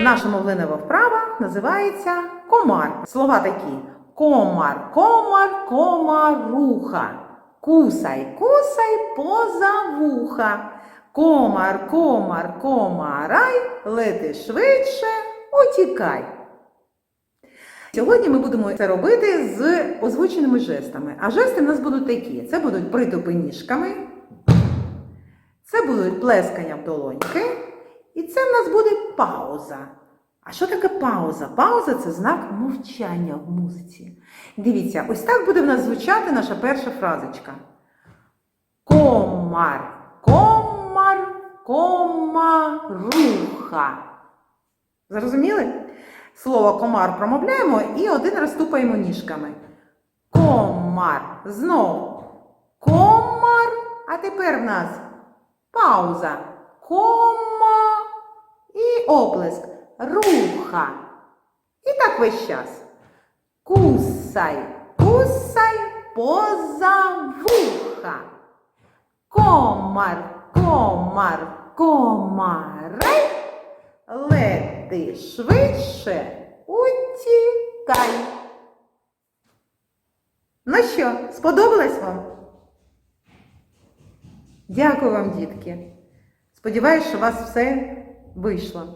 Наша мовленева вправа називається комар. Слова такі: комар, комар, комаруха. Кусай, кусай поза вуха. Комар, комар, комарай, лети швидше, утікай. Сьогодні ми будемо це робити з озвученими жестами. А жести в нас будуть такі: це будуть притупи ніжками, це будуть плескання в долоньки, і це в нас буде пауза. А що таке пауза? Пауза це знак мовчання в музиці. Дивіться, ось так буде в нас звучати наша перша фразочка. Комар, комар, комаруха. Зрозуміли? Слово комар промовляємо і один раз тупаємо ніжками. Комар. Знов. Комар. А тепер в нас пауза. Кома і оплеск. Руха. І так весь час. Кусай, кусай поза вуха. Комар, комар, комарай. Лети швидше, утікай. Ну що, сподобалось вам? Дякую вам, дітки. Сподіваюсь, що у вас все вийшла.